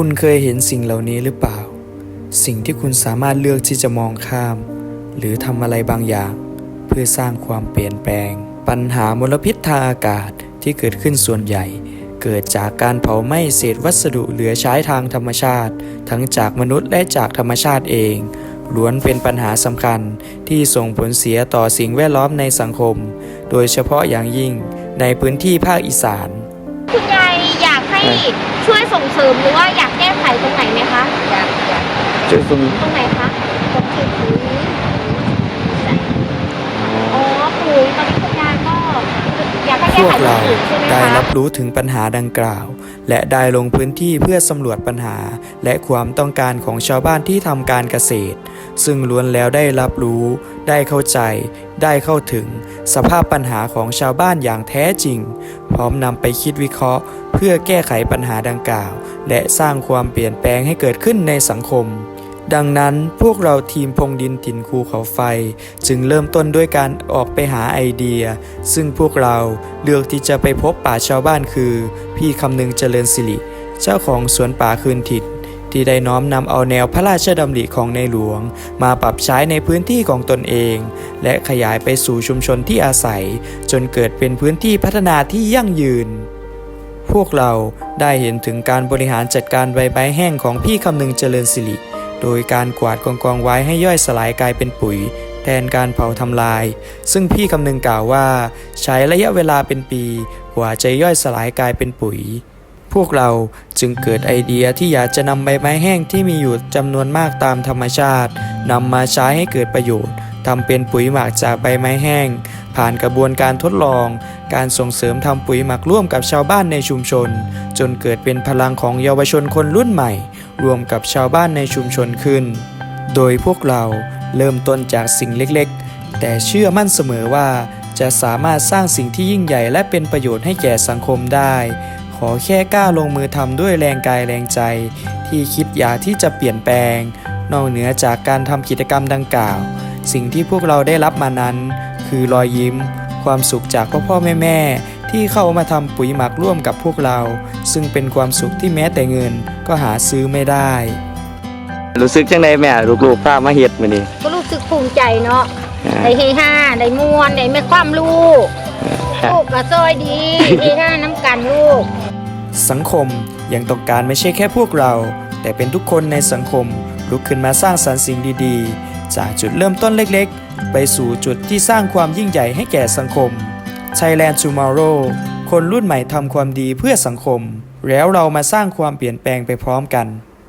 คุณเคยเห็นสิ่งเหล่านี้หรือเปล่า สิ่งที่คุณสามารถเลือกที่จะมองข้าม หรือทำอะไรบางอย่าง เพื่อสร้างความเปลี่ยนแปลง ปัญหามลพิษทางอากาศที่เกิดขึ้นส่วนใหญ่ เกิดจากการเผาไหม้เศษวัสดุเหลือใช้ทางธรรมชาติ ทั้งจากมนุษย์และจากธรรมชาติเองล้วนเป็นปัญหาสำคัญที่ส่งผลเสียต่อสิ่งแวดล้อมในสังคม โดยเฉพาะอย่างยิ่งในพื้นที่ภาคอีสาน อยากให้ช่วยส่งเสริมหรือว่าอยากแก้ไขตรงไหนไหมคะ อยากอยากจุดตรงตรงไหนคะตรงที่ปุ๋ยอ๋อปุ๋ยตอนนี้คุณยายก็อยากให้ พวกเราได้รับรู้ถึงปัญหาดังกล่าว และได้ลงพื้นที่เพื่อสำรวจปัญหา และความต้องการของชาวบ้านที่ทำการเกษตร ซึ่งล้วนแล้วได้รับรู้ ได้เข้าใจ ได้เข้าถึง สภาพปัญหาของชาวบ้านอย่างแท้จริง พร้อมนำไปคิดวิเคราะห์ เพื่อแก้ไขปัญหาดังกล่าว และสร้างความเปลี่ยนแปลงให้เกิดขึ้นในสังคม ดังนั้นพวกเราทีมพงดินถิ่นภูเขาไฟ จึงเริ่มต้นด้วยการออกไปหาไอเดีย ซึ่งพวกเราเลือกที่จะไปพบป่าชาวบ้านคือ พี่คำนึงเจริญสิริ เจ้าของสวนป่าคืนถิ่นที่ได้น้อมนำเอาแนวพระราชดำริของในหลวง มาปรับใช้ในพื้นที่ของตนเอง และขยายไปสู่ชุมชนที่อาศัย จนเกิดเป็นพื้นที่พัฒนาที่ยั่งยืนพวกเราได้เห็นถึงการบริหารจัดการใบไม้แห้งของพี่คำนึงเจริญสิริ โดยการกวาดกองกองๆไว้ให้ย่อยสลายกลายเป็นปุ๋ย แทนการเผาทำลาย ซึ่งพี่คำนึงกล่าวว่า ใช้ระยะเวลาเป็นปีกว่าจะย่อยสลายกลายเป็นปุ๋ย พวกเราจึงเกิดไอเดียที่อยากจะนำใบไม้แห้งที่มีอยู่จำนวนมากตามธรรมชาตินำมาใช้ให้เกิดประโยชน์ทำเป็นปุ๋ยหมักจากใบไม้แห้ง ผ่านกระบวนการทดลอง การส่งเสริมทำปุ๋ยหมักร่วมกับชาวบ้านในชุมชน จนเกิดเป็นพลังของเยาวชนคนรุ่นใหม่ รวมกับชาวบ้านในชุมชนขึ้น โดยพวกเราเริ่มต้นจากสิ่งเล็กๆ แต่เชื่อมั่นเสมอว่าจะสามารถสร้างสิ่งที่ยิ่งใหญ่และเป็นประโยชน์ให้แก่สังคมได้ ขอแค่กล้าลงมือทำด้วยแรงกายแรงใจ ที่คิดอยากที่จะเปลี่ยนแปลง นอกเหนือจากการทำกิจกรรมดังกล่าว สิ่งที่พวกเราได้รับมานั้น คือรอยยิ้ม ความสุขจากพ่อพ่อแม่แม่ ที่เข้ามาทำปุ๋ยหมักร่วมกับพวกเรา ซึ่งเป็นความสุขที่แม้แต่เงินก็หาซื้อไม่ได้ รู้สึกจังไดแม่ลูกๆพามาเฮ็ดมื้อนี้ก็รู้สึกภูมิใจเนาะอ่าได้เฮฮาได้มวนได้ไม่ความลูกลูกก็ซอยดีเฮฮาน้ำกันลูก สังคมยังต้องการไม่ใช่แค่พวกเรา แต่เป็นทุกคนในสังคมลุกขึ้นมาสร้างสรรค์สิ่งดีๆ จากจุดเริ่มต้นเล็กๆ ไปสู่จุดที่สร้างความยิ่งใหญ่ให้แก่สังคม Thailand Tomorrow คนรุ่นใหม่ทำความดีเพื่อสังคม แล้วเรามาสร้างความเปลี่ยนแปลงไปพร้อมกัน